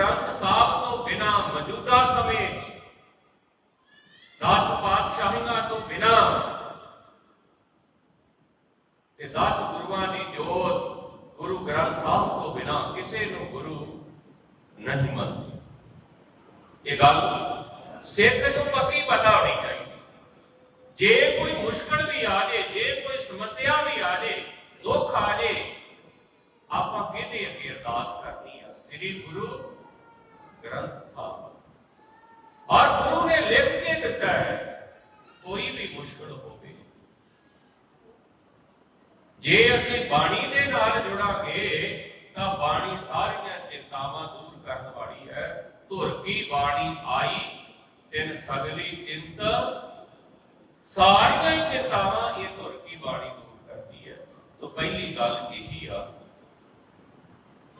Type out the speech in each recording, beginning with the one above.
ਗ੍ਰੰਥ ਸਾਹਿਬ ਤੋਂ ਬਿਨਾ ਮੌਜੂਦਾ ਸਮੇਂ 'ਚ 10 ਪਾਤਸ਼ਾਹੀਆਂ ਤੋਂ ਬਿਨਾ ਤੇ 10 ਗੁਰੂਆਂ ਦੀ ਜੋਤ ਗੁਰੂ ਗ੍ਰੰਥ ਸਾਹਿਬ ਤੋਂ ਬਿਨਾ ਕਿਸੇ ਨੂੰ ਗੁਰੂ ਨਹੀਂ ਮੰਨਦੇ ਇਹ ਗੱਲ ਸਿੱਖ ਨੂੰ ਪੱਕੀ ਪਤਾ ਹੋਣੀ ਚਾਹੀਦੀ ਜੇ ਕੋਈ ਮੁਸ਼ਕਲ ਵੀ ਆ ਜੇ ਜੇ ਕੋਈ ਸਮੱਸਿਆ ਵੀ ਆ ਜੇ ਦੁੱਖ ਆ ਜੇ ਆਪਾਂ ਕਿਹਦੇ ਅੱਗੇ ਅਰਦਾਸ ਕਰਨੀ ਆ ਸ੍ਰੀ ਗੁਰੂ ਗ੍ਰੰਥ ਸਾਹਿਬ ਔਰ ਗੁਰੂ ਨੇ ਲਿਖ ਕੇ ਦਿੱਤਾ ਹੈ ਕੋਈ ਵੀ ਮੁਸ਼ਕਲ ਹੋਵੇ ਜੇ ਅਸੀਂ ਬਾਣੀ ਦੇ ਨਾਲ ਜੁੜਾਂਗੇ ਤਾਂ ਬਾਣੀ ਸਾਰੀਆਂ ਚਿੰਤਾਵਾਂ ਦੂਰ ਕਰਨ ਵਾਲੀ ਹੈ। ਧੁਰ ਕੀ ਬਾਣੀ ਆਈ, ਤਿਨ ਸਗਲੀ ਚਿੰਤ। ਸਾਰੀਆਂ ਹੀ ਚਿੰਤਾਵਾਂ ਇਹ ਧੁਰ ਕੀ ਬਾਣੀ ਦੂਰ ਕਰਦੀ ਹੈ। ਤਾਂ ਪਹਿਲੀ ਗੱਲ ਇਹੀ ਆ,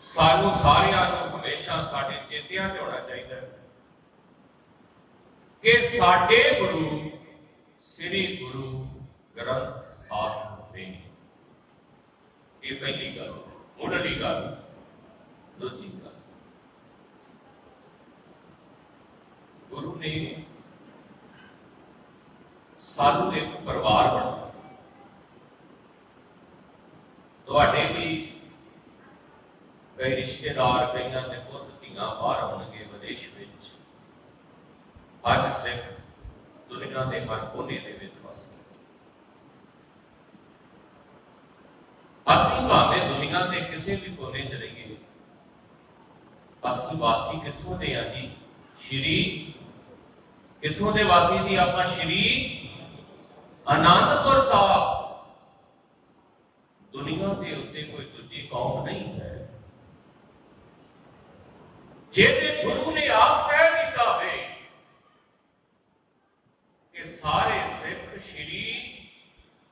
ਸਾਨੂੰ ਸਾਰਿਆਂ ਨੂੰ ਹਮੇਸ਼ਾ ਸਾਡੇ ਚੇਤਿਆਂ ਤੇ ਹੋਣਾ ਚਾਹੀਦਾ ਹੈ ਕਿ ਸਾਡੇ ਗੁਰੂ, ਸ੍ਰੀ ਗੁਰੂ ਗ੍ਰੰਥ ਸਾਹਿਬ ਨੇ ਇਹ ਪਹਿਲੀ ਗੱਲ ਮੁੱਢਲੀ ਗੱਲ ਦੂਜੀ ਗੱਲ ਗੁਰੂ ਨੇ ਸਾਨੂੰ ਇੱਕ ਪਰਿਵਾਰ ਬਣਾਇਆ ਤੁਹਾਡੇ ਵੀ ਕਈ ਰਿਸ਼ਤੇਦਾਰ ਕਈਆਂ ਦੇ ਪੁੱਤ ਧੀਆਂ ਬਾਹਰ ਆਉਣਗੇ ਵਿਦੇਸ਼ ਵਿੱਚ ਅੱਜ ਸਿੱਖ ਦੁਨੀਆ ਦੇ ਹਰ ਕੋਨੇ ਦੇ ਵਿੱਚ ਵਸਦੇ ਅਸੀਂ ਭਾਵੇਂ ਦੁਨੀਆ ਦੇ ਕਿਸੇ ਵੀ ਕੋਨੇ ਚ ਰਹੀਏ ਅਸੀਂ ਵਾਸੀ ਕਿੱਥੋਂ ਦੇ ਆ ਜੀ? ਸ਼੍ਰੀ ਕਿੱਥੋਂ ਦੇ ਵਾਸੀ ਦੀ ਆਪਾਂ? ਸ਼੍ਰੀ ਅਨੰਦਪੁਰ ਸਾਹਿਬ। ਦੁਨੀਆ ਦੇ ਉੱਤੇ ਕੋਈ ਦੂਜੀ ਕੌਮ ਨਹੀਂ ਹੈ। ਜੇ ਤੇ ਗੁਰੂ ਨੇ ਆਪ ਕਹਿ ਦਿੱਤਾ ਹੋਵੇ ਕਿ ਸਾਰੇ ਸਿੱਖ ਸ਼੍ਰੀ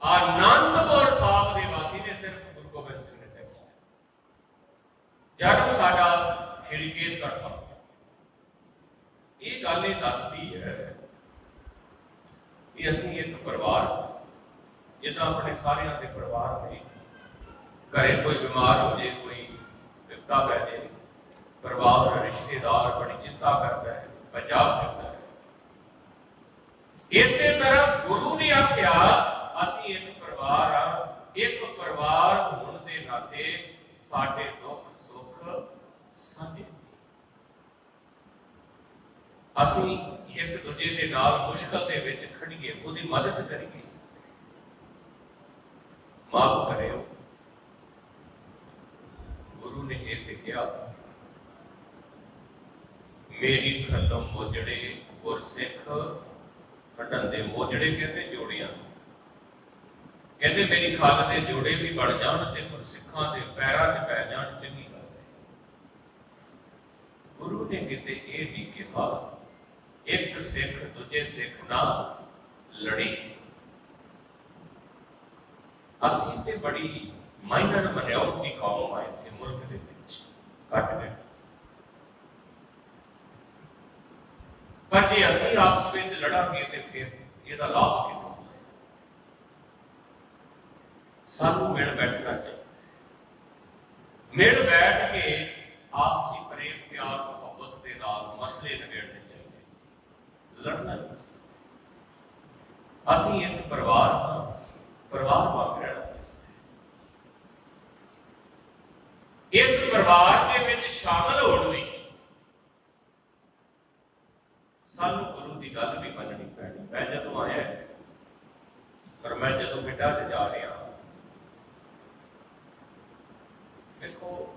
ਆਨੰਦਪੁਰ ਸਾਹਿਬ ਦੇ ਵਾਸੀ ਨੇ ਸਿਰਫ ਗੁਰੂ ਗੋਬਿੰਦ ਸਿੰਘ ਨੇ ਤੈਅ ਕੀਤਾ ਜਨਮ ਸਾਡਾ ਸ਼੍ਰੀ ਕੇਸਗੜ੍ਹ ਸਾਹਿਬ ਇਹ ਗੱਲ ਇਹ ਦੱਸਦੀ ਹੈ ਕਿ ਅਸੀਂ ਇੱਕ ਪਰਿਵਾਰ ਜਿੱਦਾਂ ਆਪਣੇ ਸਾਰਿਆਂ ਦੇ ਪਰਿਵਾਰ ਨੇ। ਘਰੇ ਕੋਈ ਬਿਮਾਰ ਹੋ ਜੇ, ਕੋਈ ਵਿਪਤਾ ਪੈ ਜੇ, ਪਰਿਵਾਰ ਰਿਸ਼ਤੇਦਾਰ ਬੜੀ ਚਿੰਤਾ ਕਰਦਾ ਹੈ ਪੰਜਾਬ ਕਰਦਾ ਹੈ। ਇਸੇ ਤਰ੍ਹਾਂ ਗੁਰੂ ਨੇ ਆਖਿਆ, ਅਸੀਂ ਇੱਕ ਪਰਿਵਾਰ ਆ ਇੱਕ ਪਰਿਵਾਰ ਹੋਣ ਦੇ ਨਾਤੇ ਸਾਡੇ ਦੁੱਖ ਸਾਂਝੇ ਅਸੀਂ ਇੱਕ ਦੂਜੇ ਦੇ ਨਾਲ ਮੁਸ਼ਕਲ ਦੇ ਵਿੱਚ ਖੜੀਏ ਉਹਦੀ ਮਦਦ ਕਰੀਏ। ਮਾਫ ਕਰਿਓ। ਗੁਰੂ ਨੇ ਇਹ ਤੇ ਕਿਹਾ, ਮੇਰੀ ਖਤਮ ਮੋਜੜੇ ਗੁਰ ਸਿੱਖ ਖੰਡਨ ਦੇ ਮੋਜੜੇ ਕਹਿੰਦੇ ਜੋੜੀਆਂ ਕਹਿੰਦੇ ਮੇਰੀ ਖਾਲ ਦੇ ਜੋੜੇ ਵੀ ਬਣ ਜਾਣ ਤੇ ਗੁਰ ਸਿੱਖਾਂ ਦੇ ਪੈਰਾਂ 'ਚ ਪੈ ਜਾਣ। ਗੁਰੂ ਨੇ ਕਿਤੇ ਇਹ ਨਹੀਂ ਕਿਹਾ ਇੱਕ ਸਿੱਖ ਦੂਜੇ ਸਿੱਖ ਨਾਲ ਲੜੀ ਅਸੀਂ ਤੇ ਬੜੀ ਮਾਈਨਰ ਮਨਿਆਉ ਦੀ ਕੌਮ ਆਏ ਤੇ ਮੁਲਕ ਦੇ ਵਿੱਚ ਘੱਟ ਗਏ ਪਰ ਜੇ ਅਸੀਂ ਆਪਸ ਵਿੱਚ ਲੜਾਂਗੇ ਤੇ ਫਿਰ ਇਹਦਾ ਲਾਭ ਕਿਹਨੂੰ ਹੋਵੇਗਾ ਸਾਨੂੰ ਮਿਲ ਬੈਠਣਾ ਚਾਹੀਦਾ ਮਿਲ ਬੈਠ ਕੇ ਆਪਸੀ ਪ੍ਰੇਮ ਪਿਆਰ ਮੁਹੱਬਤ ਦੇ ਨਾਲ ਮਸਲੇ ਨਿਬੇੜਨੇ ਚਾਹੀਦੇ ਲੜਨਾ ਨਹੀਂ। ਅਸੀਂ ਇੱਕ ਪਰਿਵਾਰ ਹਾਂ, ਪਰਿਵਾਰ ਵਾਂਗ ਰਹਿਣਾ ਇਸ ਪਰਿਵਾਰ ਦੇ ਵਿੱਚ ਸ਼ਾਮਲ ਹੋਣ ਲਈ ਸਾਨੂੰ ਗੁਰੂ ਦੀ ਗੱਲ ਵੀ ਮੰਨਣੀ ਪੈਣੀ। ਮੈਂ ਜਦੋਂ ਆਇਆ, ਪਰ ਮੈਂ ਜਦੋਂ ਬਿਟਾ ਤੇ ਜਾ ਰਿਹਾ, ਦੇਖੋ,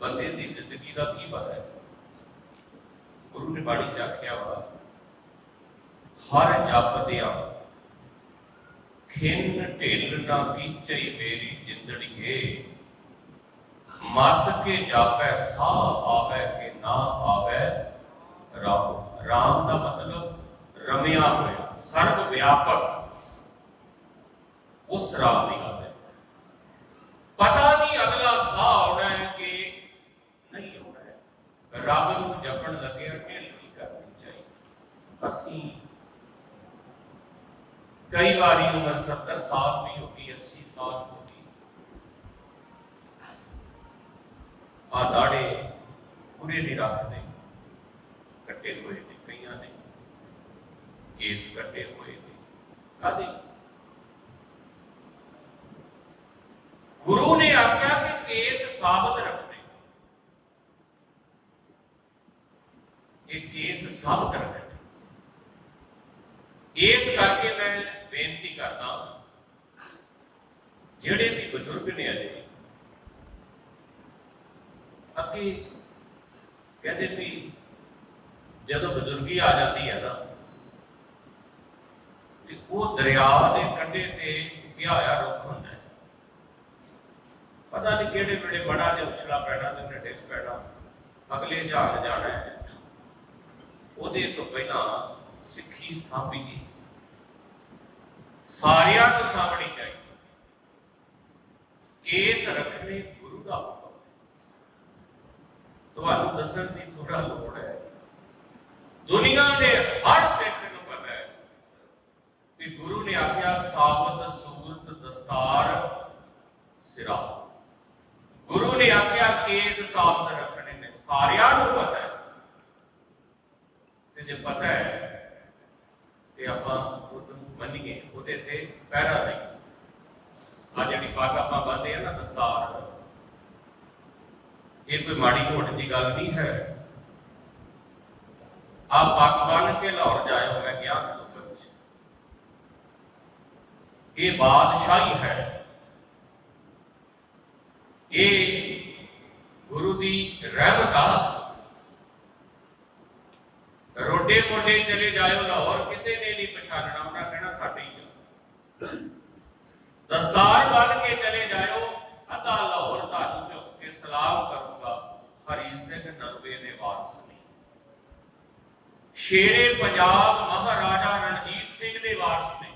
ਬੰਦੇ ਦੀ ਜ਼ਿੰਦਗੀ ਦਾ ਕੀ ਪਤਾ ਹੈ? ਗੁਰੂ ਨੇ ਬਾਣੀ ਚ ਆਖਿਆ ਵਾ ਹਰ ਜਪਦਿਆਂ ਖਿੰਨ ਢਿੱਲ ਨਾ ਕੀਚਈ ਮੇਰੀ ਜਿੰਦੜੀਏ। ਮਤ ਕੇ ਜਾਪੈ, ਸਾਹ ਆਵੇ ਕਿ ਨਾ ਆਵੇ ਰਾਮ ਰਾਮ ਦਾ ਮਤਲਬ ਰਮਿਆ ਹੋਇਆ ਸਰਵ ਵਿਆਪਕ। ਉਸ ਰਾਮ ਦੀ ਗੱਲ ਹੈ। ਪਤਾ ਨਹੀਂ ਅਗਲਾ ਸਾਹ ਆਉਣਾ ਹੈ ਕਿ ਨਹੀਂ ਆਉਣਾ ਹੈ। ਰੱਬ ਨੂੰ ਜਪਣ ਲੱਗਿਆ ਢਿੱਲ ਨਹੀਂ ਕਰਨੀ ਚਾਹੀਦੀ? ਅਸੀਂ ਕਈ ਵਾਰੀ ਉਮਰ 70 ਸਾਲ ਵੀ ਹੋ ਗਈ 80 ਸਾਲ ਹੋ ਗਈ। ਆ ਦਾੜੇ ਪੂਰੇ ਨਹੀਂ ਰੱਖਦੇ। ਕੱਟੇ ਹੋਏ ਨੇ ਕਈਆਂ ਨੇ। ਕੇਸ ਕੱਟੇ ਹੋਏ ਨੇ ਕਾਦੀ ਗੁਰੂ ਨੇ ਆਖਿਆ ਕਿ ਕੇਸ ਸਾਬਤ ਰੱਖਣੇ ਇਹ ਕੇਸ ਸਾਬਤ ਰੱਖਣੇ ਇਸ ਕਰਕੇ ਮੈਂ ਬੇਨਤੀ ਕਰਦਾ ਜਿਹੜੇ ਵੀ ਬਜ਼ੁਰਗ ਨੇ ਅਜੇ ਅੱਗੇ ਕਹਿੰਦੇ ਵੀ ਜਦੋਂ ਬਜ਼ੁਰਗੀ ਆ ਜਾਂਦੀ ਹੈ ਨਾ ਤੇ ਉਹ ਦਰਿਆ ਦੇ ਕੰਢੇ ਤੇ ਵਿਹਾਇਆ ਰੁੱਖ ਹੁੰਦਾ ਹੈ ਪਤਾ ਨਹੀਂ ਕਿਹੜੇ ਵੇਲੇ ਬੜਾ ਜਿਹਾ ਉਛਲਾ ਪੈਣਾ ਤੇ ਉਹਨੇ ਡਿੱਗ ਪੈਣਾ ਅਗਲੇ ਜਹਾਜ਼ ਜਾਣਾ ਹੈ ਉਹਦੇ ਤੋਂ ਪਹਿਲਾਂ ਸਿੱਖੀ ਸਾਂਭੀਏ ਸਾਰਿਆਂ ਨੂੰ ਸਾਂਭਣੀ ਚਾਹੀਦੀ ਕੇਸ ਰੱਖਣੇ ਗੁਰੂ ਦਾ ਹੁਕਮ ਹੈ। ਤੁਹਾਨੂੰ ਦੱਸਣ ਦੀ ਥੋੜਾ ਲੋੜ ਹੈ। ਦੁਨੀਆ ਦੇ ਹਰ ਸਿੱਖ ਨੂੰ ਪਤਾ ਹੈ ਕਿ ਗੁਰੂ ਨੇ ਆਖਿਆ, ਸਾਬਤ, ਸੂਰਤ, ਦਸਤਾਰ, ਸਿਰਾ। ਗੁਰੂ ਨੇ ਆਖਿਆ, ਕੇਸ ਸਾਬਤ ਰੱਖਣੇ ਨੇ। ਸਾਰਿਆਂ ਨੂੰ ਪਤਾ ਹੈ। ਤੇ ਜੇ ਪਤਾ ਹੈ, ਤੇ ਆਪਾਂ ਉਹਨੂੰ ਮੰਨੀਏ, ਉਹਦੇ ਤੇ ਪਹਿਰਾ ਨਹੀਂ ਆ ਜਿਹੜੀ ਪੱਗ ਆਪਾਂ ਬੰਨ੍ਹਦੇ ਆ ਨਾ, ਦਸਤਾਰ। ਇਹ ਕੋਈ ਮਾੜੀ ਮੋਟੀ ਦੀ ਗੱਲ ਨਹੀਂ ਹੈ। ਆ ਪੱਗ ਬੰਨ ਕੇ ਲਾਹੌਰ ਜਾਇਓ, ਮੈਂ ਗਿਆ ਇਹ ਬਾਦਸ਼ਾਹੀ ਹੈ। ਇਹ ਗੁਰੂ ਦੀ ਰਹਿਮਤ ਆ ਰੋਡੇ ਮੋਡੇ ਚਲੇ ਜਾਇਓ ਲਾਹੌਰ ਕਿਸੇ ਨੇ ਨਹੀਂ ਪਛਾਣਨਾ ਉਹਨਾਂ ਕਹਿਣਾ ਸਾਡੇ ਹੀ ਆ ਦਸਤਾਰ ਬੰਨ ਕੇ ਚਲੇ ਜਾਇਓ ਅੱਧਾ ਲਾਹੌਰ ਤੁਹਾਨੂੰ ਝੁੱਕ ਕੇ ਸਲਾਮ ਕਰੂਗਾ ਹਰੀ ਸਿੰਘ ਨਲਵੇ ਦੇ ਵਾਰਸ ਨੇ ਸ਼ੇਰੇ ਪੰਜਾਬ ਮਹਾਰਾਜਾ ਰਣਜੀਤ ਸਿੰਘ ਦੇ ਵਾਰਸ ਨੇ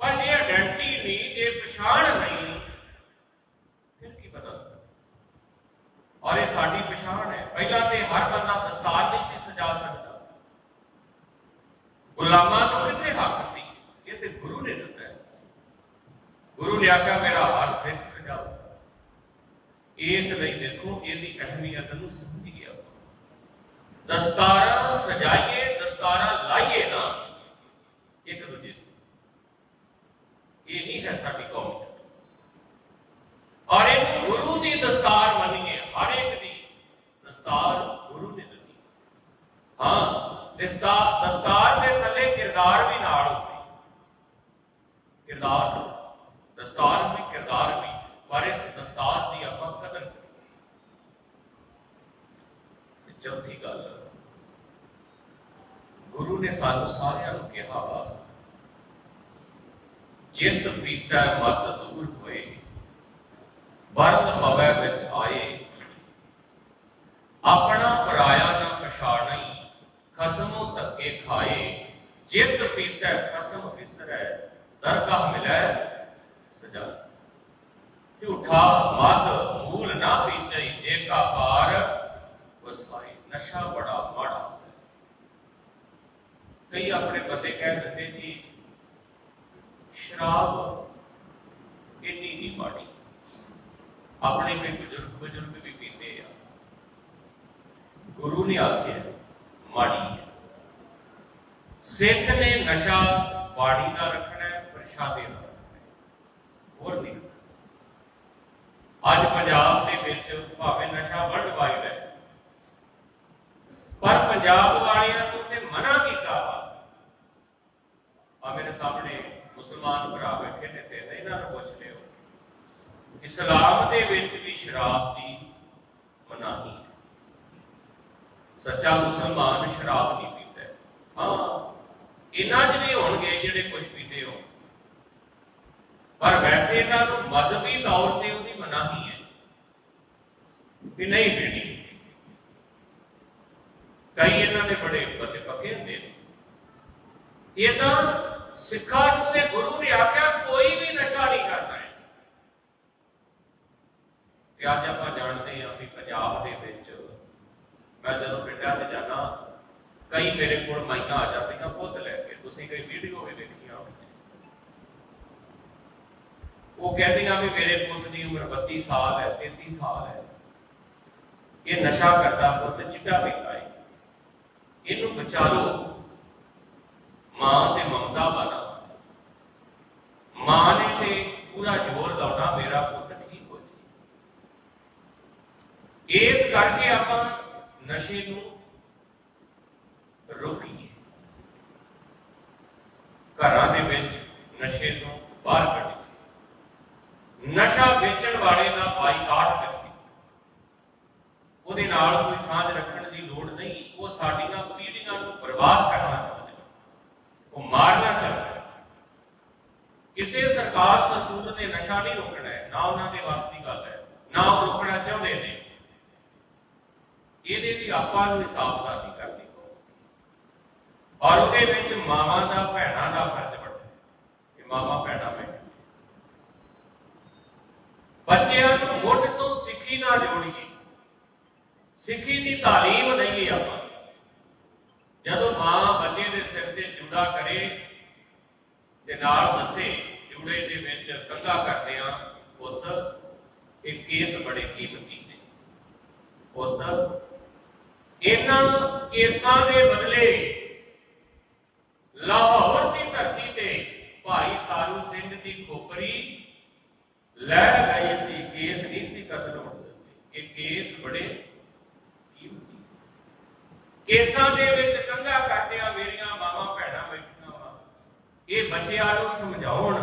ਪਰ ਜੇ ਆਇਡੈਂਟੀ ਨਹੀਂ ਜੇ ਪਛਾਣ ਨਹੀਂ ਫਿਰ ਕੀ ਪਤਾ ਔਰ ਇਹ ਸਾਡੀ ਪਛਾਣ ਹੈ ਪਹਿਲਾਂ ਤੇ ਹਰ ਬੰਦਾ ਦਸਤਾਰ ਨਹੀਂ ਸੀ ਸਜਾ ਸਕਦਾ ਗੁਲਾਮਾਂ ਨੂੰ ਕਿੱਥੇ ਹੱਕ ਸੀ ਇਹ ਤੇ ਗੁਰੂ ਨੇ ਦਿੱਤਾ ਹੈ ਗੁਰੂ ਨੇ ਆਖਿਆ, ਮੇਰਾ ਹਰ ਸਿੱਖ ਸਜਾਓ। ਇਸ ਲਈ ਦੇਖੋ, ਇਹਦੀ ਅਹਿਮੀਅਤ ਨੂੰ ਸਮਝ ਗਿਆ ਦਸਤਾਰਾਂ ਸਜਾਈਏ ਦਸਤਾਰਾਂ ਲਾਈਏ ਨਾ ਇੱਕ ਦੂਜੇ ਨੂੰ ਇਹ ਨਹੀਂ ਹੈ ਸਾਡੀ ਕੌਮੀਅਤ ਔਰ ਇਹ ਗੁਰੂ ਦੀ ਦਸਤਾਰ ਮੰਨੀਏ ਹਰ ਇੱਕ ਦੀ ਦਸਤਾਰ ਗੁਰੂ ਨੇ ਦਿੱਤੀ ਹਾਂ ਦਸਤਾਰ ਦਸਤਾਰ ਦੇ ਥੱਲੇ ਕਿਰਦਾਰ ਵੀ ਨਾਲ ਹੁੰਦੇ ਕਿਰਦਾਰ ਦਸਤਾਰ ਵੀ ਕਿਰਦਾਰ ਵੀ ਪਰ ਇਸ ਦਸਤਾਰ ਦੀ ਆਪਾਂ ਕਦਰ ਕਰੀਏ ਤੇ ਚੌਥੀ ਗੱਲ ਗੁਰੂ ਨੇ ਸਾਨੂੰ ਸਾਰਿਆਂ ਨੂੰ ਕਿਹਾ ਜਿਤ ਪੀਤਾ ਮਤ ਦੂਰ ਹੋਏ ਵਰਦ ਮਵੈ ਵਿੱਚ ਆਏ ਆਪਣਾ ਪਰਾਇਆ ਨਾ ਪਛਾਣਈ, ਖਸਮੋ ਧੱਕੇ ਖਾਏ ਜਿਤ ਪੀਤਾ ਖਸਮ ਵਿਸਰੈ ਦਰਗਾਹ ਮਿਲੈ ਸਜਾ। ਝੂਠਾ ਮਦ ਮੂਲ ਨਾ ਪੀਚਈ, ਜੇ ਕਾ ਪਾਰ ਵਸਾਈ ਨਸ਼ਾ ਬੜਾ ਮਾੜਾ। ਕਈ ਆਪਣੇ ਬੰਦੇ ਕਹਿ ਦਿੱਤੇ ਜੀ, ਸ਼ਰਾਬ ਇੰਨੀ ਨਹੀਂ ਮਾੜੀ ਆਪਣੇ ਕੋਈ ਬਜ਼ੁਰਗ ਬਜ਼ੁਰਗ ਵੀ ਪੀਂਦੇ ਆ। ਗੁਰੂ ਨੇ ਆਖਿਆ, ਮਾੜੀ ਹੈ। ਸਿੱਖ ਨੇ ਨਸ਼ਾ ਬਾਣੀ ਦਾ ਰੱਖਣਾ ਹੈ, ਪ੍ਰਸ਼ਾਦੇ ਦਾ ਰੱਖਣਾ ਹੈ। ਹੋਰ ਨਹੀਂ ਅੱਜ ਪੰਜਾਬ ਦੇ ਵਿੱਚ ਭਾਵੇਂ ਨਸ਼ਾ ਵਰਲਡ ਵਾਈਡ ਹੈ ਪਰ ਪੰਜਾਬ ਵਾਲਿਆਂ ਨੂੰ ਤੇ ਮਨਾ ਕੀਤਾ ਵਾ ਆ ਮੇਰੇ ਸਾਹਮਣੇ ਮੁਸਲਮਾਨ ਭਰਾ ਬੈਠੇ ਨੇ ਤੇ ਇਹਨਾਂ ਨੂੰ ਪੁੱਛ ਲਿਓ, ਇਸਲਾਮ ਦੇ ਵਿੱਚ ਵੀ ਸ਼ਰਾਬ ਦੀ ਮਨਾਹੀ ਹੈ। ਸੱਚਾ ਮੁਸਲਮਾਨ ਸ਼ਰਾਬ ਨਹੀਂ ਪੀਂਦਾ ਹਾਂ। ਇਹਨਾਂ ਚ ਵੀ ਹੋਣਗੇ ਜਿਹੜੇ ਕੁਝ ਪੀਂਦੇ ਹੋ। ਪਰ ਵੈਸੇ ਇਹਨਾਂ ਨੂੰ ਮਜ਼ਹਬੀ ਤੌਰ ਤੇ ਉਹਦੀ ਮਨਾਹੀ ਹੈ ਵੀ ਨਹੀਂ ਪੀਣੀ। ਕਈ ਇਹਨਾਂ ਦੇ ਬੜੇ ਪਤੇ ਪੱਕੇ ਹੁੰਦੇ ਨੇ। ਇਹ ਤਾਂ ਸਿੱਖਾਂ ਨੂੰ ਤੇ ਗੁਰੂ ਨੇ ਆਖਿਆ, ਕੋਈ ਵੀ ਨਸ਼ਾ ਨਹੀਂ ਕਰਨਾ ਹੈ ਤੇ ਅੱਜ ਆਪਾਂ ਜਾਣਦੇ ਹਾਂ ਵੀ ਪੰਜਾਬ ਦੇ ਵਿੱਚ ਮੈਂ ਜਦੋਂ ਪਿੰਡਾਂ 'ਚ ਜਾਣਾ ਕਈ ਮੇਰੇ ਕੋਲ ਮਾਈਆਂ ਆ ਜਾਂਦੀਆਂ ਪੁੱਤ ਲੈ ਕੇ। ਤੁਸੀਂ ਕਈ ਵੀਡੀਓ ਵੀ ਦੇਖੀਆਂ ਉਹ ਕਹਿੰਦੀਆਂ ਵੀ ਮੇਰੇ ਪੁੱਤ ਦੀ ਉਮਰ 32 ਸਾਲ ਹੈ 33 ਸਾਲ ਹੈ। ਇਹ ਨਸ਼ਾ ਕਰਦਾ ਪੁੱਤ, ਚਿੱਟਾ ਪੀਂਦਾ ਹੈ ਇਹਨੂੰ ਬਚਾ ਲਓ। ਮਾਂ ਤੇ ਮਮਤਾ ਵਾਲਾ ਮਾਂ ਨੇ ਤੇ ਪੂਰਾ ਜ਼ੋਰ ਲਾਉਣਾ ਮੇਰਾ ਪੁੱਤ ਠੀਕ ਹੋ ਜਾਏ ਇਸ ਕਰਕੇ ਆਪਾਂ ਨਸ਼ੇ ਨੂੰ ਰੋਕੀਏ ਘਰਾਂ ਦੇ ਵਿੱਚ ਨਸ਼ੇ ਨੂੰ ਬਾਹਰ ਕੱਢੀਏ ਨਸ਼ਾ ਵੇਚਣ ਵਾਲੇ ਦਾ ਬਾਈਕਾਟ ਕਰੀਏ ਉਹਦੇ ਨਾਲ ਕੋਈ ਸਾਂਝ ਰੱਖਣ ਦੀ ਲੋੜ ਨਹੀਂ ਉਹ ਸਾਡੀਆਂ ਪੀੜ੍ਹੀਆਂ ਨੂੰ ਬਰਬਾਦ ਕਰਨਾ ਚਾਹੁੰਦੇ ਨੇ ਉਹ ਮਾਰਨਾ ਚਾਹੁੰਦੇ ਨੇ ਕਿਸੇ ਸਰਕਾਰ ਸਰਦੂਤ ਨੇ ਨਸ਼ਾ ਨਹੀਂ ਰੋਕਣਾ ਹੈ ਨਾ ਉਹਨਾਂ ਦੇ ਵੱਸ ਦੀ ਗੱਲ ਹੈ ਨਾ ਉਹ ਰੋਕਣਾ ਚਾਹੁੰਦੇ ਨੇ ਇਹਦੇ ਵੀ ਆਪਾਂ ਨੂੰ ਹਿਸਾਬਦਾਰੀ ਕਰਨੀ ਪਊਗੀ ਔਰ ਉਹਦੇ ਵਿੱਚ ਮਾਵਾਂ ਦਾ ਭੈਣਾਂ ਦਾ ਫਰਜ਼ ਵੱਡਾ ਹੈ ਕਿ ਮਾਵਾਂ ਭੈਣਾਂ ਬੈਠੇ ਬੱਚਿਆਂ ਨੂੰ ਮੁੱਢ ਤੋਂ ਸਿੱਖੀ ਨਾਲ ਜੋੜੀਏ ਸਿੱਖੀ ਦੀ ਤਾਲੀਮ ਦਈਏ ਆਪਾਂ ਜਦੋਂ ਮਾਂ ਬੱਚੇ ਦੇ ਸਿਰ ਕਰੇ ਤੇ ਨਾਲ ਦੱਸੇ ਜੁੜੇ ਦੇ ਵਿੱਚ ਕੰਗਾ ਕਰਦੇ ਆ ਪੁੱਤ, ਇਹ ਕੇਸ ਬੜੇ ਕੀਮਤੀ ਨੇ। ਪੁੱਤ, ਇਹਨਾਂ ਕੇਸਾਂ ਦੇ ਬਦਲੇ ਲਾਹੌਰ ਦੀ ਧਰਤੀ ਤੇ ਭਾਈ ਤਾਰੂ ਸਿੰਘ ਦੀ ਖੋਪਰੀ ਲੈ ਗਏ ਸੀ, ਕੇਸ ਨਹੀਂ ਸੀ ਕਤਲ ਹੋਣ ਦਿੰਦੇ ਇਹ ਕੇਸ ਬੜੇ ਕੀਮਤੀ ਕੇਸਾਂ ਦੇ ਵਿੱਚ ਕੰਗਾ ਕਰ ਇਹ ਬੱਚਿਆਂ ਨੂੰ ਸਮਝਾਉਣ।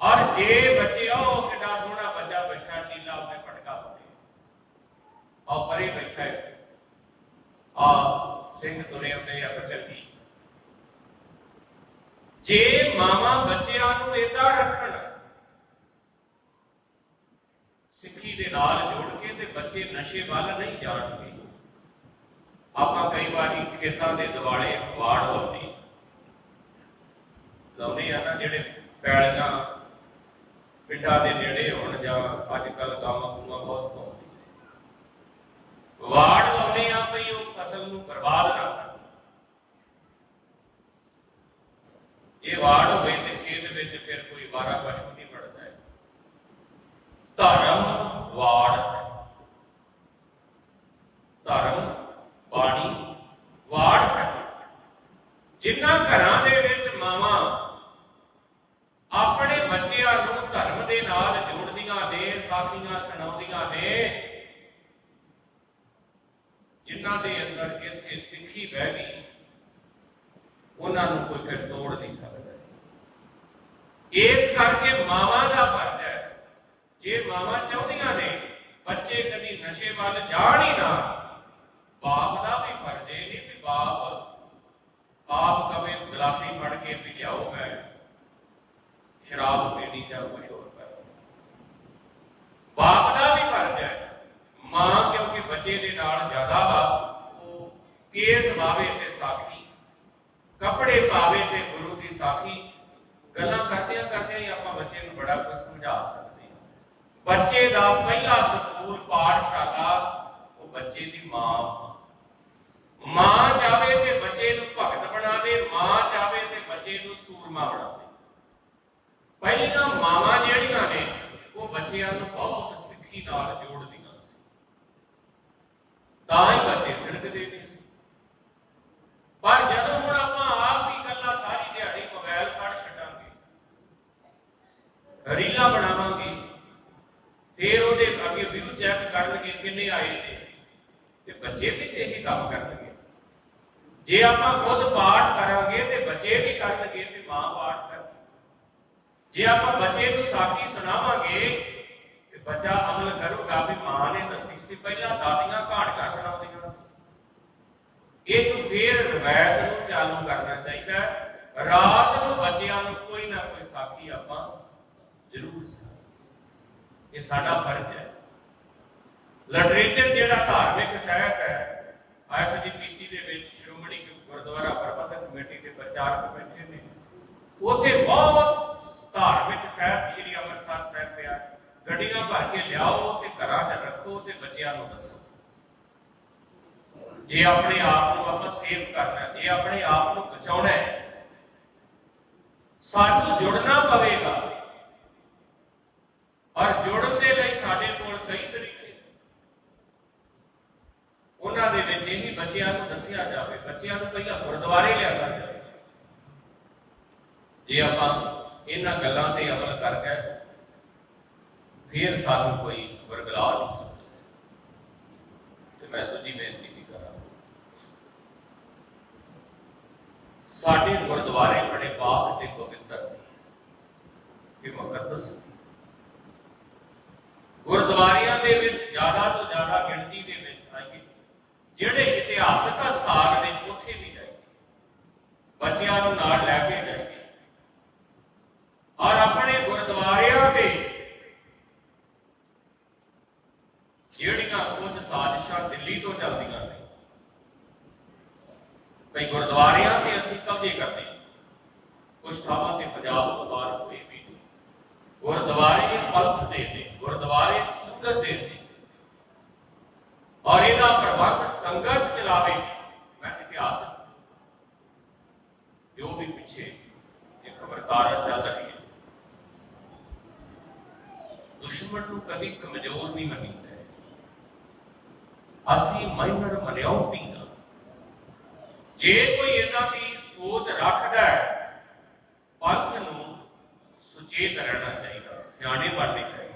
ਔਰ ਜੇ ਬੱਚੇ ਉਹ ਕਿੱਡਾ ਸੋਹਣਾ ਬੱਚਾ ਬੈਠਾ ਨੀਲਾ ਆਪਣੇ ਪਟਕਾ ਉੱਤੇ। ਆ ਪਰੇ ਬੈਠਾ ਹੈ। ਆ ਸਿੰਘ ਤੁਰੇ ਹੁੰਦੇ ਆ ਪਚੱਤੀ ਜੇ ਮਾਵਾਂ ਬੱਚਿਆਂ ਨੂੰ ਏਦਾਂ ਰੱਖਣ, ਸਿੱਖੀ ਦੇ ਨਾਲ ਜੋੜ ਕੇ ਤੇ ਬੱਚੇ ਨਸ਼ੇ ਵੱਲ ਨਹੀਂ ਜਾਣਗੇ। ਆਪਾਂ ਕਈ ਵਾਰੀ ਖੇਤਾਂ ਦੇ ਦਿਵਾਲੇ ਅਖਬਾਰ ਲਾਉਂਦੇ ਲਾਉਂਦੇ ਆ ਨਾ ਜਿਹੜੇ ਪੈਲੀਆਂ, ਪਿੰਡਾਂ ਦੇ ਨੇੜੇ ਹੋਣ ਜਾਂ ਅੱਜ ਕੱਲ ਗਾਵਾਂ ਗੂਆਂ ਬਹੁਤ ਪਾਉਂਦੇ ਵਾੜ ਲਾਉਂਦੇ ਆ ਭਈ ਉਹ ਫਸਲ ਨੂੰ ਬਰਬਾਦ ਨਾ। ਕਰਨ ਇਹ ਵਾੜ ਹੋਵੇ ਤੇ ਖੇਤ ਵਿੱਚ ਫਿਰ ਕੋਈ ਵਾਰਾ ਪਸ਼ੂ ਨਹੀਂ ਵੜਦਾ ਹੈ। ਧਰਮ ਵਾੜ ਧਰਮ ਬਾਣੀ ਵਾੜ ਹੈ ਜਿਨ੍ਹਾਂ ਘਰਾਂ ਦੇ ਵਿੱਚ ਮਾਵਾਂ ਆਪਣੇ ਬੱਚਿਆਂ ਨੂੰ ਧਰਮ ਦੇ ਨਾਲ ਜੋੜਦੀਆਂ ਨੇ ਸਾਖੀਆਂ ਸੁਣਾਉਂਦੀਆਂ ਨੇ ਜਿਨ੍ਹਾਂ ਦੇ ਅੰਦਰ ਇੱਥੇ ਸਿੱਖੀ ਬਹਿ ਗਈ ਉਹਨਾਂ ਨੂੰ ਕੋਈ ਫਿਰ ਤੋੜ ਨਹੀਂ ਸਕਦਾ ਇਸ ਕਰਕੇ ਮਾਵਾਂ ਦਾ ਫਰਜ਼ ਹੈ ਜੇ ਮਾਵਾਂ ਚਾਹੁੰਦੀਆਂ ਨੇ ਬੱਚੇ ਕਦੀ ਨਸ਼ੇ ਵੱਲ ਜਾਣ ਹੀ ਨਾ ਬਾਪ ਦਾ ਵੀ ਫਰਜ਼ ਹੈ ਨਹੀਂ ਵੀ ਬਾਪ ਆਪ ਕਵੇ ਗਲਾਸੀ ਫੜ ਕੇ ਵੀ ਲਿਆਓ ਮੈਂ ਸ਼ਰਾਬ ਪੀਣੀ ਜਾਂ ਕੁਝ ਹੋਰ ਕਰ ਬਾਪ ਦਾ ਵੀ ਫਰਜ਼ ਹੈ ਮਾਂ ਕਿਉਂਕਿ ਬੱਚੇ ਦੇ ਵਾ ਉਹ ਕੇਸ ਵਾਵੇ ਤੇ ਸਾਖੀ, ਕੱਪੜੇ ਪਾਵੇ ਤੇ ਗੁਰੂ ਦੀ ਸਾਖੀ। ਗੱਲਾਂ ਕਰਦਿਆਂ ਕਰਦਿਆਂ ਹੀ ਆਪਾਂ ਬੱਚੇ ਨੂੰ ਬੜਾ ਕੁਝ ਸਮਝਾ ਸਕਦੇ ਹਾਂ। ਬੱਚੇ ਦਾ ਪਹਿਲਾ ਸਕੂਲ ਪਾਠਸ਼ਾਲਾ, ਉਹ ਬੱਚੇ ਦੀ ਮਾਂ। ਮਾਂ ਚਾਵੇ ਤੇ ਬੱਚੇ ਨੂੰ ਭਗਤ ਬਣਾ ਦੇ ਮਾਂ ਜਾਵੇ ਤੇ ਬੱਚੇ ਨੂੰ ਸੂਰਮਾ ਬਣਾ ਦੇ ਪਹਿਲੀਆਂ ਮਾਵਾਂ ਜਿਹੜੀਆਂ ਨੇ, ਉਹ ਬੱਚਿਆਂ ਨੂੰ ਬਹੁਤ ਸਿੱਖੀ ਨਾਲ ਜੋੜਦੀ ਤਾਂ ਹੀ ਬੱਚੇ ਛਿੜਕਦੇ ਨਹੀਂ ਸੀ। ਪਰ ਜਦੋਂ ਹੁਣ ਆਪਾਂ ਆਪ ਹੀ ਗੱਲਾਂ ਸਾਰੀ ਦਿਹਾੜੀ ਮੋਬਾਈਲ ਫੜ ਛੱਡਾਂਗੇ, ਰੀਲਾਂ ਬਣਾਵਾਂਗੇ, ਫਿਰ ਉਹਦੇ ਅੱਗੇ ਵਿਊ ਚੈੱਕ ਕਰਨਗੇ ਕਿੰਨੇ ਆਏ ਨੇ ਤੇ ਬੱਚੇ ਵੀ ਤੇ ਇਹੀ ਕੰਮ ਕਰਨਗੇ। ਜੇ ਆਪਾਂ ਖੁਦ ਪਾਠ ਕਰਾਂਗੇ ਤੇ ਬੱਚੇ ਵੀ ਕਰਨਗੇ ਤੇ ਮਾਂ ਪਾਠ ਕਰਨਗੇ। ਜੇ ਆਪਾਂ ਬੱਚੇ ਨੂੰ ਸਾਖੀ ਸੁਣਾਵਾਂਗੇ ਤੇ ਬੱਚਾ ਅਮਲ ਕਰੂਗਾ ਵੀ ਮਾਂ ਨੇ ਦੱਸਿਆ ਸੀ ਪਹਿਲਾਂ ਦਾਦੀਆਂ ਕਹਾਣੀਆਂ ਸੁਣਾਉਂਦੀਆਂ ਸੀ ਫੇਰ ਰਵਾਇਤ ਨੂੰ ਚਾਲੂ ਕਰਨਾ ਚਾਹੀਦਾ ਰਾਤ ਨੂੰ ਬੱਚਿਆਂ ਨੂੰ ਕੋਈ ਨਾ ਕੋਈ ਸਾਖੀ ਆਪਾਂ ਜ਼ਰੂਰ ਇਹ ਸਾਡਾ ਫਰਜ਼ ਹੈ। ਲਿਟਰੇਚਰ ਜਿਹੜਾ ਧਾਰਮਿਕ ਸਾਹਿਤ ਹੈ ਐਸਜੀਪੀਸੀ ਦੇ ਵਿੱਚ ਸ਼੍ਰੋਮਣੀ ਗੁਰਦੁਆਰਾ ਪ੍ਰਬੰਧਕ ਕਮੇਟੀ ਦੇ ਪ੍ਰਚਾਰਕ ਬੈਠੇ ਨੇ। ਉਥੇ ਬਹੁਤ ਧਾਰਮਿਕ ਸਾਹਿਤ ਸ੍ਰੀ ਅੰਮ੍ਰਿਤਸਰ ਸਾਹਿਬ ਪਿਆ। ਗੱਡੀਆਂ ਭਰ ਕੇ ਲਿਆਓ ਤੇ ਘਰਾਂ 'ਚ ਰੱਖੋ ਤੇ ਬੱਚਿਆਂ ਨੂੰ ਦੱਸੋ। ਜੇ ਆਪਣੇ ਆਪ ਨੂੰ ਆਪਾਂ ਸੇਵ ਕਰਨਾ ਹੈ, ਜੇ ਆਪਣੇ ਆਪ ਨੂੰ ਬਚਾਉਣਾ ਹੈ ਸਾਨੂੰ ਜੁੜਨਾ ਪਵੇਗਾ। ਔਰ ਜੁੜਨ ਦੇ ਲਈ ਸਾਡੇ ਕੋਲ ਕਈ ਤਰੀਕੇ ਉਹਨਾਂ ਦੇ ਵਿੱਚ ਇਹੀ ਬੱਚਿਆਂ ਨੂੰ ਦੱਸਿਆ ਜਾਵੇ ਬੱਚਿਆਂ ਨੂੰ ਪਹਿਲਾਂ ਗੁਰਦੁਆਰੇ ਲਿਆਂਦਾ ਜਾਵੇ। ਜੇ ਆਪਾਂ ਇਹਨਾਂ ਗੱਲਾਂ ਤੇ ਅਮਲ ਕਰਕੇ ਫਿਰ ਸਾਨੂੰ ਕੋਈ ਵਰਗਲਾ ਨਹੀਂ ਸਕਦਾ ਤੇ ਮੈਂ ਦੂਜੀ ਬੇਨਤੀ ਵੀ ਕਰਾਂ। ਸਾਡੇ ਗੁਰਦੁਆਰੇ ਬੜੇ ਪਾਕ ਤੇ ਪਵਿੱਤਰ ਨੇ। ਇਹ ਮੁਕੱਦਸ ਗੁਰਦੁਆਰਿਆਂ ਦੇ ਵਿੱਚ ਜ਼ਿਆਦਾ ਤੋਂ ਜ਼ਿਆਦਾ ਗਿਣਤੀ ਦੇ ਵਿੱਚ ਆਈਏ, ਜਿਹੜੇ ਇਤਿਹਾਸਕ ਸਥਾਨ ਨੇ ਉੱਥੇ ਵੀ ਜਾਈਏ ਬੱਚਿਆਂ ਨੂੰ ਨਾਲ ਲੈ ਕੇ ਜਾਈਏ ਔਰ ਆਪਣੇ ਗੁਰਦੁਆਰਿਆਂ ਤੇ ਜਿਹੜੀਆਂ ਕੁਝ ਸਾਜ਼ਿਸ਼ਾਂ ਦਿੱਲੀ ਤੋਂ ਚੱਲਦੀਆਂ ਨੇ ਕਈ ਗੁਰਦੁਆਰਿਆਂ ਤੇ ਅਸੀਂ ਕਬਜ਼ੇ ਕਰਦੇ ਹਾਂ ਕੁਝ ਥਾਵਾਂ ਤੇ ਪੰਜਾਬ ਤੋਂ ਬਾਹਰ ਹੋਏ ਵੀ ਨੇ ਗੁਰਦੁਆਰੇ ਪੰਥ ਦੇ ਨੇ ਗੁਰਦੁਆਰੇ ਸੰਗਤ ਦੇ ਨੇ ਔਰ ਇਹਦਾ ਪ੍ਰਬੰਧ ਸੰਗਤ ਚਲਾਵੇ ਮੈਂ ਇਤਿਹਾਸ ਜੋ ਵੀ ਪਿੱਛੇ ਇਹ ਖਬਰਦਾਰ ਚੱਲ ਰਹੀ ਹੈ ਦੁਸ਼ਮਣ ਨੂੰ ਕਦੀ ਕਮਜ਼ੋਰ ਨਹੀਂ ਮੰਨੀਦਾ ਅਸੀਂ ਮਾਈਨਰ ਮਨਿਆਉ ਪੀਣਾ ਜੇ ਕੋਈ ਇਦਾਂ ਦੀ ਸੋਚ ਰੱਖਦਾ ਹੈ, ਪੰਥ ਨੂੰ ਸੁਚੇਤ ਰਹਿਣਾ ਚਾਹੀਦਾ, ਸਿਆਣੇ ਬਣਨੇ ਚਾਹੀਦੇ।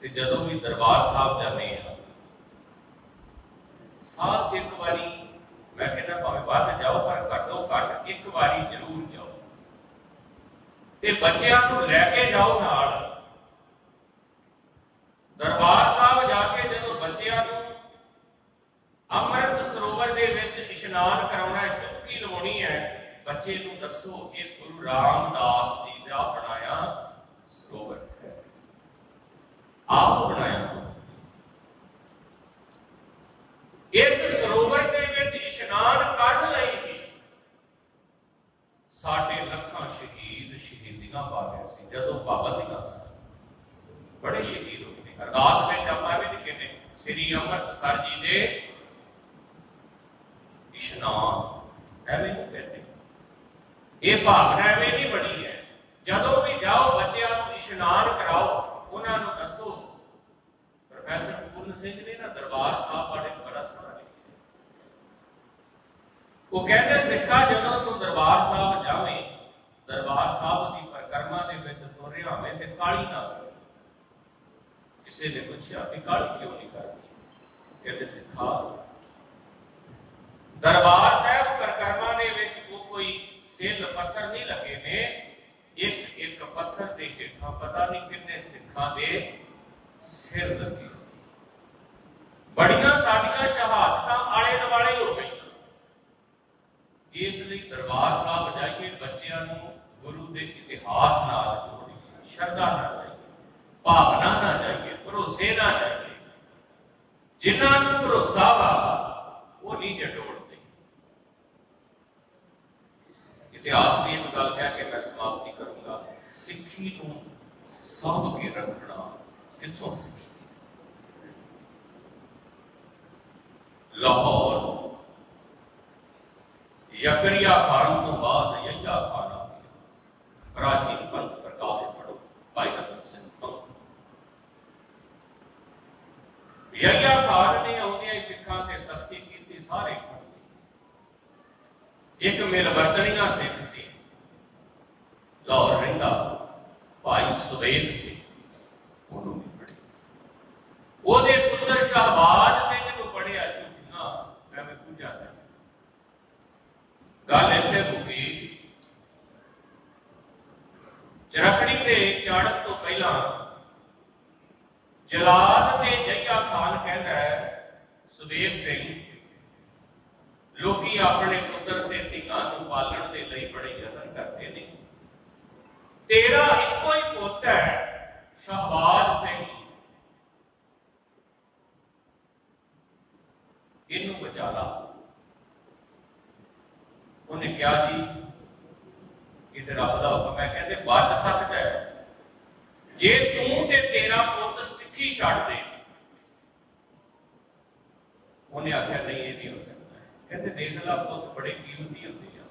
ਤੇ ਜਦੋਂ ਵੀ ਦਰਬਾਰ ਸਾਹਿਬ ਜਾਂਦੇ ਆ, ਸਾਲ ਚ ਇੱਕ ਵਾਰੀ ਮੈਂ ਕਹਿੰਦਾ, ਭਾਵੇਂ ਵੱਧ ਜਾਓ, ਪਰ ਘੱਟੋ ਘੱਟ ਇੱਕ ਵਾਰੀ ਜ਼ਰੂਰ ਜਾਓ। ਤੇ ਬੱਚਿਆਂ ਨੂੰ ਲੈ ਕੇ ਜਾਓ ਨਾਲ। ਦਰਬਾਰ ਸਾਹਿਬ ਜਾ ਕੇ ਜਦੋਂ ਬੱਚਿਆਂ ਨੂੰ ਅੰਮ੍ਰਿਤ ਸਰੋਵਰ ਦੇ ਵਿੱਚ ਇਸ਼ਨਾਨ ਕਰਾਉਣਾ ਹੈ ਚੁੱਪੀ ਲਵਾਉਣੀ ਹੈ, ਬੱਚੇ ਨੂੰ ਦੱਸੋ ਕਿ ਗੁਰੂ ਰਾਮਦਾਸ ਜੀ ਦਾ ਬਣਾਇਆ ਸਰੋਵਰ ਹੈ ਆਪ ਬਣਾਇਆ ਇਸ ਸਰੋਵਰ ਦੇ ਵਿੱਚ ਇਸ਼ਨਾਨ ਕਰਨ ਲਈ ਵੀ ਸਾਡੇ ਲੱਖਾਂ ਸ਼ਹੀਦ ਸ਼ਹੀਦੀਆਂ ਪਾ ਗਏ ਸੀ ਜਦੋਂ ਪਾਬੰਦੀਆਂ ਸਨ ਬੜੇ ਸ਼ਹੀਦ ਹੋਏ ਨੇ ਅਰਦਾਸ ਵਿੱਚ ਆਪਾਂ ਵੀ ਲਿਖੇ ਨੇ ਸ੍ਰੀ ਅੰਮ੍ਰਿਤਸਰ ਜੀ ਦੇ ਇਸ਼ਨਾਨ ਐਵੇਂ ਨਹੀਂ ਕਹਿੰਦੇ ਇਹ ਭਾਵਨਾ ਐਵੇਂ ਨਹੀਂ ਬਣੀ ਹੈ ਜਦੋਂ ਵੀ ਜਾਓ ਬੱਚਿਆਂ ਨੂੰ ਇਸ਼ਨਾਨ ਕਰਾਓ ਉਹਨਾਂ ਨੂੰ ਦੱਸੋ ਪ੍ਰੋਫੈਸਰ ਪੂਰਨ ਸਿੰਘ ਨੇ ਨਾ ਦਰਬਾਰ ਸਾਹਿਬ ਬਾਰੇ ਬੜਾ ਸੋਹਣਾ ਲਿਖਿਆ ਉਹ ਕਹਿੰਦੇ ਸਿੱਖਾ ਜਦੋਂ ਤੂੰ ਦਰਬਾਰ ਸਾਹਿਬ ਜਾਵੇਂ ਦਰਬਾਰ ਸਾਹਿਬ ਦੀ ਪਰਿਕਰਮਾ ਦੇ ਵਿੱਚ ਤੁਰ ਰਿਹਾ ਹੋਵੇਂ ਤੇ ਕਾਲੀ ਨਾ ਕਰੇ ਕਿਸੇ ਨੇ ਪੁੱਛਿਆ ਕਿ ਕਾਲੀ ਕਿਉਂ ਨਹੀਂ ਕਰਦੀ? ਕਹਿੰਦੇ, ਸਿੱਖਾ। ਦਰਬਾਰ ਸਾਹਿਬ ਪਰਿਕਰਮਾ ਦੇ ਵਿੱਚ ਉਹ ਕੋਈ ਸਿੱਲ ਪੱਥਰ ਨਹੀਂ ਲੱਗੇ ਨੇ। ਇੱਕ ਇੱਕ ਪੱਥਰ ਦੇ ਹੇਠਾਂ ਪਤਾ ਨਹੀਂ ਕਿੰਨੇ ਸਿੱਖਾਂ ਦੇ ਸਿਰ ਲੱਗੇ। ਬੜੀਆਂ ਸਾਡੀਆਂ ਸ਼ਹਾਦਤਾਂ ਆਲੇ ਦੁਆਲੇ ਹੋ ਗਈਆਂ। ਇਸ ਲਈ ਦਰਬਾਰ ਸਾਹਿਬ ਜਾਈਏ, ਬੱਚਿਆਂ ਨੂੰ ਗੁਰੂ ਦੇ ਇਤਿਹਾਸ ਨਾਲ ਜੋੜੀਏ ਸ਼ਰਧਾ ਨਾਲ ਜਾਈਏ, ਭਾਵਨਾ ਨਾਲ ਜਾਈਏ, ਭਰੋਸੇ ਨਾਲ ਜਾਈਏ। ਜਿਨ੍ਹਾਂ ਨੂੰ ਭਰੋਸਾ ਵਾ, ਉਹ ਨਹੀਂ ਜਟੋੜਦੇ ਇਤਿਹਾਸ ਦੀ ਇੱਕ ਗੱਲ ਕਹਿ ਕੇ ਮੈਂ ਸਮਾਪਤੀ ਕਰੂੰਗਾ। ਸਿੱਖੀ ਨੂੰ ਸਾਂਭ ਕੇ ਰੱਖਣਾ ਕਿੱਥੋਂ ਸਿੱਖੀ? ਲਾਹੌਰ, ਯਕਰੀਆ ਖਾਨ ਤੋਂ ਬਾਅਦ ਯਹੀਆ ਖਾਨ ਆ ਗਿਆ ਪ੍ਰਾਚੀਨ ਪੰਥ ਪ੍ਰਕਾਸ਼ ਪੜੋ ਭਾਈ ਰਤਨ ਸਿੰਘ ਪੰਥ ਯਹੀਆ ਖਾਨ ਨੇ ਆਉਂਦਿਆਂ ਹੀ ਸਿੱਖਾਂ ਤੇ ਸਖਤੀ ਕੀਤੀ ਸਾਰੇ ਖੜ ਗਏ ਇੱਕ ਮਿਲ ਵਰਤਣੀਆਂ ਸਿੱਖ ਸੀ ਲਾਹੌਰ ਰਹਿੰਦਾ ਭਾਈ ਸੁਬੇਦ ਸੀ ਉਹਨੂੰ ਵੀ ਪੜ੍ਹਿਆ ਉਹਦੇ ਪੁੱਤਰ ਸ਼ਹਬਾਜ਼ ਸਿੰਘ ਨੂੰ ਪੜਿਆ ਝੂਠੀਆਂ ਐਵੇਂ ਪੂਜਾ ਕਰ ਗੱਲ ਇੱਥੇ ਰੁਕੀ ਚਰਖੜੀ ਤੇ ਚੜ੍ਹਨ ਤੋਂ ਪਹਿਲਾਂ ਜਲਾਦ ਤੇ ਜਈਆ ਖਾਨ ਕਹਿੰਦਾ ਹੈ ਸੁਬੇਗ ਸਿੰਘ, ਲੋਕੀ ਆਪਣੇ ਪੁੱਤਰ ਤੇ ਧੀਆਂ ਨੂੰ ਪਾਲਣ ਦੇ ਲਈ ਬੜੇ ਯਤਨ ਕਰਦੇ ਨੇ। ਤੇਰਾ ਇੱਕੋ ਹੀ ਪੁੱਤ ਹੈ, ਸ਼ਹਬਾਜ਼ ਸਿੰਘ। ਇਹਨੂੰ ਬਚਾ ਲਾ। ਉਹਨੇ ਕਿਹਾ ਜੀ ਇਹ ਰੱਬ ਦਾ ਹੁਕਮ ਹੈ, ਕਹਿੰਦੇ ਬਚ ਸਕਦਾ ਹੈ। ਜੇ ਤੂੰ ਤੇ ਤੇਰਾ ਪੁੱਤ ਸਿੱਖੀ ਛੱਡ ਦੇ ਉਹਨੇ ਆਖਿਆ, ਨਹੀਂ, ਇਹ ਨਹੀਂ ਹੋ ਸਕਦਾ। ਕਹਿੰਦੇ, ਦੇਖ ਲਾ, ਪੁੱਤ ਬੜੇ ਕੀਮਤੀ ਹੁੰਦੇ ਆ।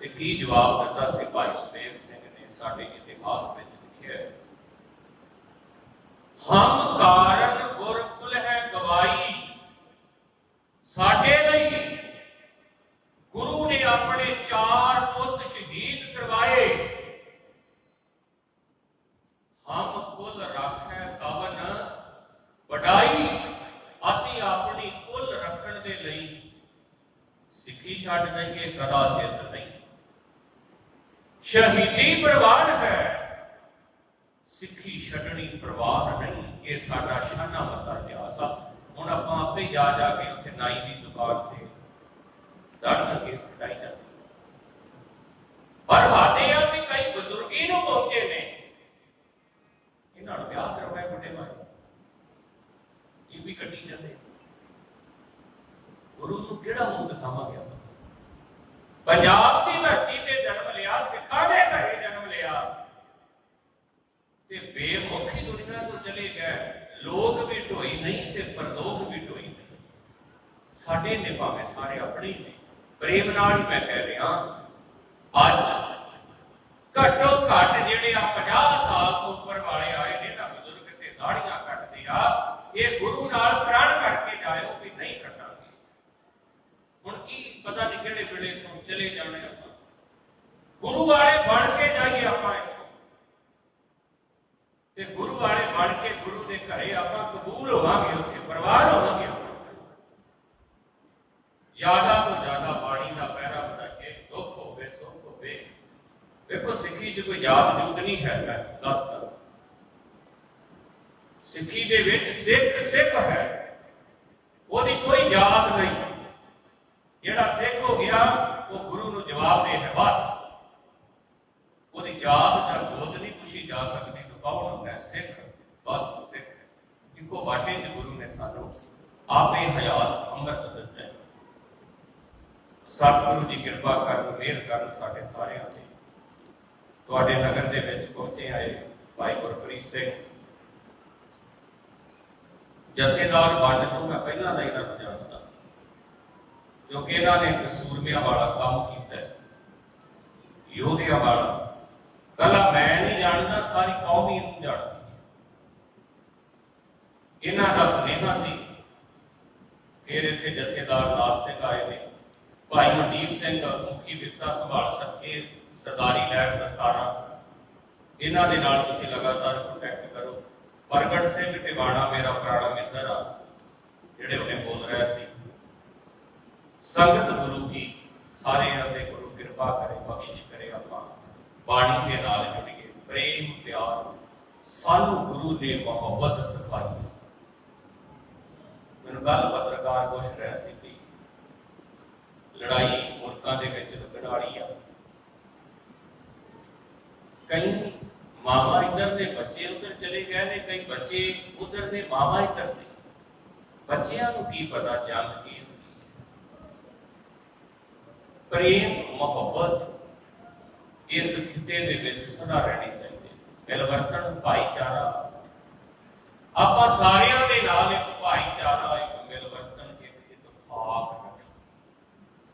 ਤੇ ਕੀ ਜਵਾਬ ਦਿੱਤਾ ਸੀ ਭਾਈ ਸੁਬੇਗ ਸਿੰਘ ਨੇ, ਸਾਡੇ ਇਤਿਹਾਸ ਵਿੱਚ ਲਿਖਿਆ ਹੈ, ਹਮ ਕਾਰਨ ਗੁਰ ਕੁਲ ਹੈ ਗਵਾਈ ਕੁਲ ਰੱਖੈ ਕਵਨ ਵਡਾਈ ਅਸੀਂ ਆਪਣੀ ਕੁਲ ਰੱਖਣ ਦੇ ਲਈ ਸਿੱਖੀ ਛੱਡ ਦਈਏ ਕਦਾਚਿਤ ਨਹੀਂ ਸ਼ਹੀਦੀ ਪ੍ਰਵਾਨ ਹੈ ਸਿੱਖੀ ਛੱਡਣੀ ਪ੍ਰਵਾਨ ਨਹੀਂ ਇਹ ਸਾਡਾ ਸ਼ਾਨਾ ਬੱਤਾ ਇਤਿਹਾਸ ਆ ਹੁਣ ਆਪਾਂ ਆਪੇ ਜਾ ਜਾ ਕੇ ਉੱਥੇ ਨਾਈ ਦੀ ਦੁਕਾਨ ਤੇ ਦਾੜੀਆਂ ਕੇਸ ਕਟਾਈ ਜਾਂਦੇ ਪਰ ਹਾਦੇ ਆ ਵੀ ਕਈ ਬਜ਼ੁਰਗੀ ਨੂੰ ਪਹੁੰਚੇ ਨੇ ਇਹਨਾਂ ਨੂੰ ਵਿਆਹ ਕਰਵਾਏ ਬੁੱਢੇ ਮਾਰੇ ਇਹ ਵੀ ਕੱਢੀ ਜਾਂਦੇ ਗੁਰੂ ਨੂੰ ਕਿਹੜਾ ਮੂੰਹ ਦਿਖਾਵਾਂਗੇ ਆਪਾਂ ਪੰਜਾਬ ਦੀ ਧਰਤੀ ਤੇ ਜਨਮ ਲਿਆ ਸਿੱਖਾਂ ਦੇ ਘਰੇ ਜਨਮ ਲਿਆ ਤੇ ਬੇਮੁਖੀ ਦੁਨੀਆ ਤੋਂ ਚਲੇ ਗਏ ਲੋਕ ਵੀ ਢੋਈ ਨਹੀਂ ਤੇ ਪਰਲੋਕ ਵੀ ਢੋਈ ਨਹੀਂ ਸਾਡੇ ਨੇ ਭਾਵੇਂ ਸਾਰੇ ਆਪਣੇ ਹੀ ਨੇ ਪ੍ਰੇਮ ਨਾਲ ਹੀ ਮੈਂ ਕਹਿ ਰਿਹਾ ਅੱਜ ਘੱਟੋ ਘੱਟ ਜਿਹੜੇ ਆ 50 ਸਾਲ ਤੋਂ ਉੱਪਰ ਵਾਲੇ ਆਏ ਨੇ ਨਾ ਬਜ਼ੁਰਗ ਤੇ ਦਾੜੀਆਂ ਕੱਟਦੇ ਆ ਇਹ ਗੁਰੂ ਨਾਲ ਪ੍ਰਣ ਕਰਕੇ ਜਾਇਓ ਵੀ ਨਹੀਂ ਕੱਟਾਂਗੇ ਹੁਣ ਕੀ ਪਤਾ ਨਹੀਂ ਕਿਹੜੇ ਵੇਲੇ ਤੋਂ ਚਲੇ ਜਾਣੇ ਆਪਾਂ ਗੁਰੂ ਵਾਲੇ ਬਣ ਕੇ ਜਾਈਏ ਆਪਾਂ ਇੱਥੋਂ। ਤੇ ਗੁਰੂ ਵਾਲੇ ਬਣ ਕੇ ਗੁਰੂ ਦੇ ਘਰੇ ਆਪਾਂ ਕਬੂਲ ਹੋਵਾਂਗੇ ਉੱਥੇ, ਪਰਿਵਾਰ ਹੋਵਾਂਗੇ ਜ਼ਿਆਦਾ ਤੋਂ ਜ਼ਿਆਦਾ ਬਾਣੀ ਦਾ ਪਹਿਰਾ ਵਧਾਈਏ ਦੁੱਖ ਹੋਵੇ, ਸੁੱਖ ਹੋਵੇ। ਵੇਖੋ, ਸਿੱਖੀ 'ਚ ਕੋਈ ਯਾਦ ਜੂਤ ਨਹੀਂ ਹੈ, ਮੈਂ ਦੱਸਦਾ। ਸਿੱਖੀ ਦੇ ਵਿੱਚ ਸਿੱਖ ਸਿੱਖ ਹੈ। ਉਹਦੀ ਕੋਈ ਯਾਦ ਨਹੀਂ ਜਿਹੜਾ ਸਿੱਖ ਹੋ ਗਿਆ ਉਹ ਗੁਰੂ ਨੂੰ ਜਵਾਬ ਦੇ ਹੈ ਬਸ ਉਹਦੀ ਜਾਤ ਜਾਂ ਗੋਤ ਨਹੀਂ ਪੁੱਛੀ ਜਾ ਸਕਦੀ ਤੂੰ ਕੌਣ ਹੁੰਦਾ ਹੈ? ਸਿੱਖ ਬਸ ਸਿੱਖ ਇੱਕੋ ਬਾਟੇ 'ਚ ਗੁਰੂ ਨੇ ਸਾਨੂੰ ਆਪੇ ਹਯਾਤ ਅੰਮ੍ਰਿਤ ਦਿੱਤਾ ਹੈ ਸਤਿਗੁਰੂ ਦੀ ਕਿਰਪਾ ਕਰਨ ਮਿਹਰ ਕਰਨ ਸਾਡੇ ਸਾਰਿਆਂ ਤੇ ਤੁਹਾਡੇ ਨਗਰ ਦੇ ਵਿੱਚ ਪਹੁੰਚੇ ਆਏ ਭਾਈ ਗੁਰਪ੍ਰੀਤ ਸਿੰਘ। ਜਥੇਦਾਰ ਬੰਦ ਤੋਂ ਮੈਂ ਪਹਿਲਾਂ ਦਾ ਇਹਨਾਂ ਨੂੰ ਜਾਣਦਾ। ਕਿਉਂਕਿ ਇਹਨਾਂ ਨੇ ਕਸੂਰਮਿਆਂ ਵਾਲਾ ਕੰਮ ਕੀਤਾ ਯੋਧਿਆਂ ਵਾਲਾ। ਕੱਲਾ ਮੈਂ ਨਹੀਂ ਜਾਣਦਾ, ਸਾਰੀ ਕੌਮ ਹੀ ਇਹਨੂੰ ਜਾਣਦੀ ਇਹਨਾਂ ਦਾ ਸੁਨੇਹਾ ਸੀ ਫਿਰ ਇੱਥੇ ਜਥੇਦਾਰ ਲਾਲ ਸਿੰਘ ਆਏ ਨੇ। ਭਾਈ ਮਨਦੀਪ ਸਿੰਘ, ਮੁਖੀ ਵਿਰਸਾ ਸੰਭਾਲ ਸਕੇ ਸਰਦਾਰੀ ਲੈਬ ਦਸਤਾਰਾ। ਇਹਨਾਂ ਦੇ ਨਾਲ ਤੁਸੀਂ ਲਗਾਤਾਰ ਕੰਟੈਕਟ ਕਰੋ। ਪ੍ਰਗਟ ਸਿੰਘ ਟਿਵਾਣਾ ਮੇਰਾ ਪੁਰਾਣਾ ਮਿੱਤਰ ਆ, ਜਿਹੜੇ ਉਹਨੇ ਬੋਲ ਰਿਹਾ ਸੀ, ਸੰਗਤ ਗੁਰੂ ਕੀ, ਸਾਰਿਆਂ ਤੇ ਗੁਰੂ ਕਿਰਪਾ ਕਰੇ, ਬਖਸ਼ਿਸ਼ ਕਰੇ ਆਪਾਂ। ਬਾਣੀ ਦੇ ਨਾਲ ਜੁੜੀਏ ਪ੍ਰੇਮ, ਪਿਆਰ, ਸਾਨੂੰ ਗੁਰੂ ਨੇ ਮੁਹੱਬਤ ਸਿਖਾਈ ਮੈਨੂੰ ਕੱਲ ਪੱਤਰਕਾਰ ਪੁੱਛ ਰਿਹਾ ਸੀ ਲੜਾਈ ਮੁਲਕਾਂ ਦੇ ਵਿੱਚ ਲੱਗਣ ਵਾਲੀ ਆ ਕਈ ਮਾਵਾ ਇੱਧਰ ਦੇ ਬੱਚੇ ਉੱਧਰ ਚਲੇ ਗਏ ਨੇ ਕਈ ਬੱਚੇ ਉੱਧਰ ਦੇ ਮਾਵਾ ਇੱਧਰ ਦੇ ਬੱਚਿਆਂ ਨੂੰ ਕੀ ਪਤਾ ਜੰਗ ਕੀ ਹੁੰਦੀ ਹੈ ਪ੍ਰੇਮ ਮੁਹੱਬਤ ਇਸ ਖਿੱਤੇ ਦੇ ਵਿੱਚ ਸਦਾ ਰਹਿਣੀ ਚਾਹੀਦੀ ਹੈ ਮਿਲਵਰਤਨ ਭਾਈਚਾਰਾ ਆਪਾਂ ਸਾਰਿਆਂ